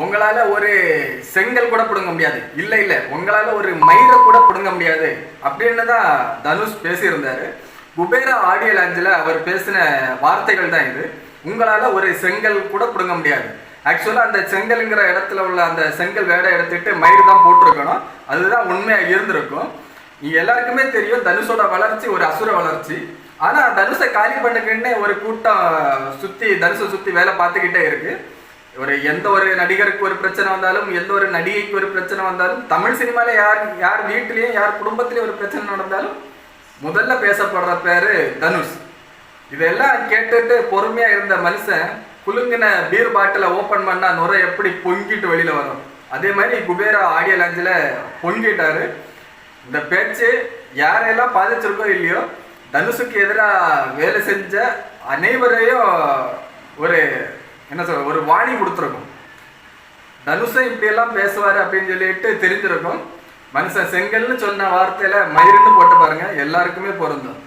உங்களால் ஒரு செங்கல் கூட பிடுங்க முடியாது. இல்லை இல்லை. உங்களால் ஒரு மயிரை கூட பிடுங்க முடியாது. அப்படின்னு தான் தனுஷ் பேசியிருந்தாரு. குபேரா ஆடியோ லாஞ்சில் அவர் பேசின வார்த்தைகள் தான் இது. உங்களால் ஒரு செங்கல் கூட பிடுங்க முடியாது. ஆக்சுவலாக அந்த செங்கல்ங்கிற இடத்துல உள்ள அந்த செங்கல் வேடை எடுத்துட்டு மயிர் தான் போட்டிருக்கணும். அதுதான் உண்மையாக இருந்திருக்கும். எல்லாருக்குமே தெரியும் தனுஷோட வளர்ச்சி ஒரு அசுர வளர்ச்சி. ஆனால் தனுஷை காலி பண்ணுக்குன்னு ஒரு கூட்டம் சுற்றி தனுஷை சுற்றி வேலை பார்த்துக்கிட்டே இருக்குது ஒரு எந்த ஒரு நடிகருக்கு ஒரு பிரச்சனை வந்தாலும் எந்த ஒரு நடிகைக்கு ஒரு பிரச்சனை வந்தாலும் தமிழ் சினிமால யார் யார் வீட்டிலையும் யார் குடும்பத்திலையும் ஒரு பிரச்சனை நடந்தாலும் முதல்ல பேசப்படுற பேரு தனுஷ். இதெல்லாம் கேட்டுட்டு பொறுமையா இருந்த மனுஷன் குலுங்கின பீர் பாட்டில ஓபன் பண்ணா நுரை எப்படி பொங்கிட்டு வெளியில வரும். அதே மாதிரி குபேரா ஆடியோ லாஞ்சில் பொங்கிட்டாரு. இந்த பேச்சு யாரையெல்லாம் பாதிச்சிருக்கோ இல்லையோ தனுஷுக்கு எதிராக வேலை செஞ்ச அனைவரையும் ஒரு என்ன சொல்ற ஒரு வாணி கொடுத்துருக்கும். தனுஷை இப்படியெல்லாம் பேசுவாரு அப்படின்னு சொல்லிட்டு தெரிஞ்சிருக்கும். மனுஷன் செங்கல்னு சொன்ன வார்த்தையில மயிருன்னு போட்டு பாருங்க எல்லாருக்குமே பொருந்தும்.